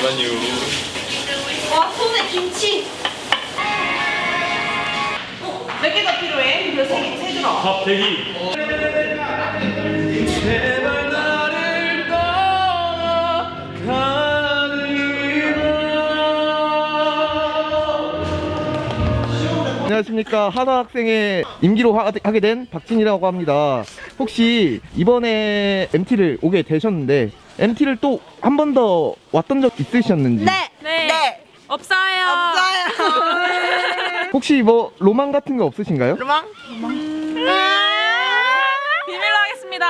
잠깐만요. 와 손에 김치. 몇 개가 필요해? 이거 세 개, 세 개가. 밥 대기. 제발 나를 떠나가지마. 안녕하십니까 하나 학생의 임기로 하, 하게 된 박진이라고 합니다. 혹시 이번에 MT를 오게 되셨는데 MT를 또 한 번 더 왔던 적 있으셨는지? 네. 네. 없어요. 없어요. 혹시 뭐 로망 같은 거 없으신가요? 로망? 비밀로 하겠습니다.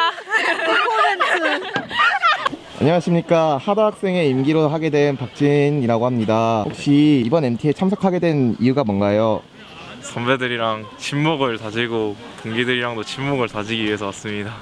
안녕하십니까 하다 학생의 임기로 하게 된 박진이라고 합니다. 혹시 이번 MT에 참석하게 된 이유가 뭔가요? 선배들이랑 친목을 다지고 동기들이랑도 친목을 다지기 위해서 왔습니다.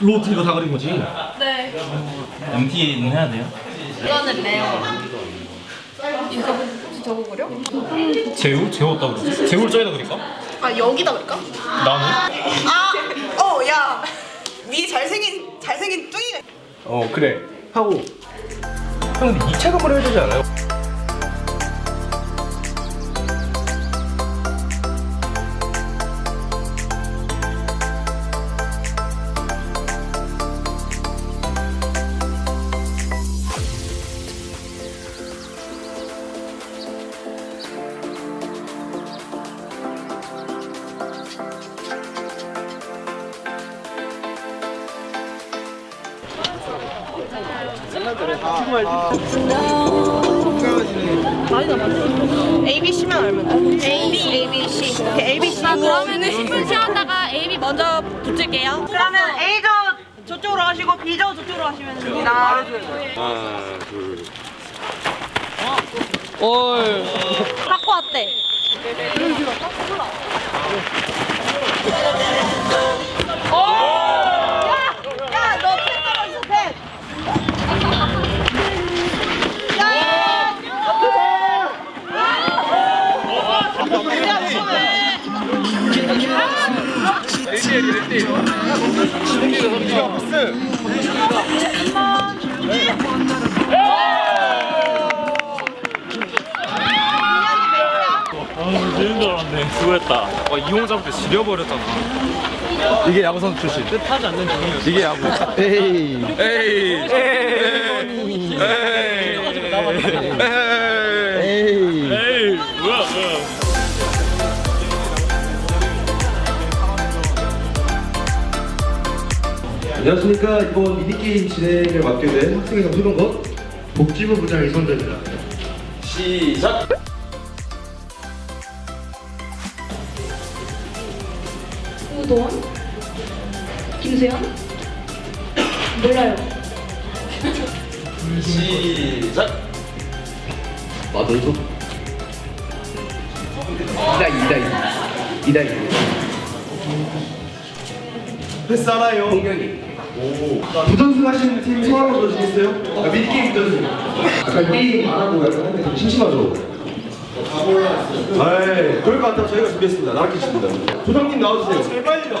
로트 이거 다 그린 거지? 네. MT는 해야 돼요? 이거는 레오. 이거 저거 그려? 제우? 제우 어디다 그렸어? 제우를 저기다 그릴까? 아 여기다 그럴까? 나는? 아, 위 잘생긴 잘생긴 뚱이가. 어 그래 하고 형 근데 2차 검을 해야 되지 않아요? ABC만 알면 돼. A, B, A, B, C. 오케이, A, B, C. 아, 그러면은 10분 쉬었다가 AB 먼저 붙일게요. 그러면 A조 저쪽으로 하시고 B조 저쪽으로 하시면 됩니다. 갖고 왔대. 아, 되는 줄 알았네. 수고했다. 와 이용자한테 지려버렸잖아 이게 야구 선수 출신. 뜻하지 않는 종이요 이게 야구. 에이. 에이 에이 에이. 안녕하십니까. 이번 미니게임 진행을 맡게 된 학생회장 소동건. 복지부 부장 이선재입니다. 시작! 우도원? 김수현? 몰라요. 시작! 마돈소? 이다이 이다이. 이다이. 패스하나요? 홍명이 부전승 하시는 팀 소환 한번 넣어주시겠어요? 아, 미니게임 부전승 약간 게임 안 하고 약간 하는 게좀 심심하죠? 아이 그럴 것 같아서 저희가 준비했습니다. 나락키십니다. 조장님 나와주세요. 제발요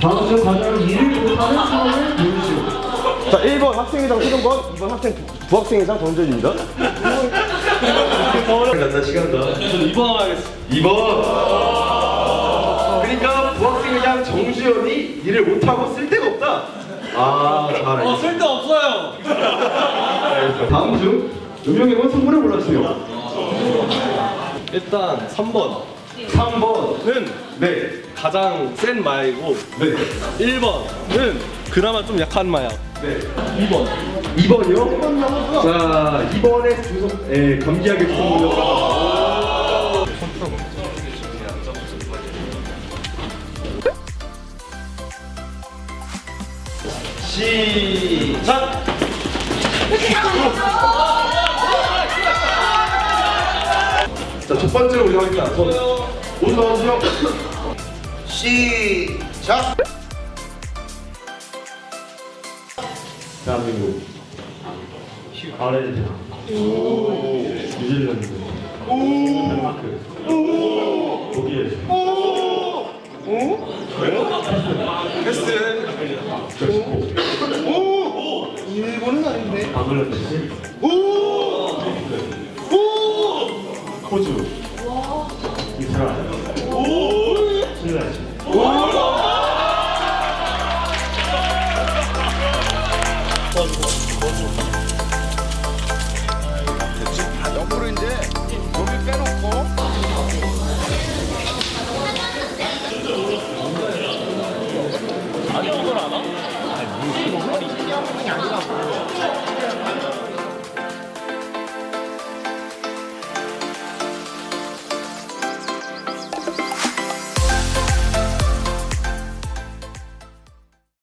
다음 주 과정 일을 못하는 상황을 보여주시오. 자 1번 학생회장 소정권, 2번 학생 부, 학생회장 정재입니다. 간다 시간 다 저는 2번 하겠습니다. 2번. 그러니까 정주현이 일을 못하고 쓸데가 없다. 아잘 알겠습니다 쓸데 없어요. 네, 다음 중 유명인은 선물을 골라주세요. 일단 3번. 3번 는 가장 센 마약이고 네. 1번은 그나마 좀 약한 마약 네. 2번. 2번이요? 자 2번에 주석 예, 감기하게 주석 시작! 자 첫 번째로 우리 하겠습니다 손 오늘 나와주세요? 시작. 대한민국. 아르헨티나 뉴질랜드. 덴마크 독일 일본은 아닌데. 방글라데시 호주 이스라엘 칠레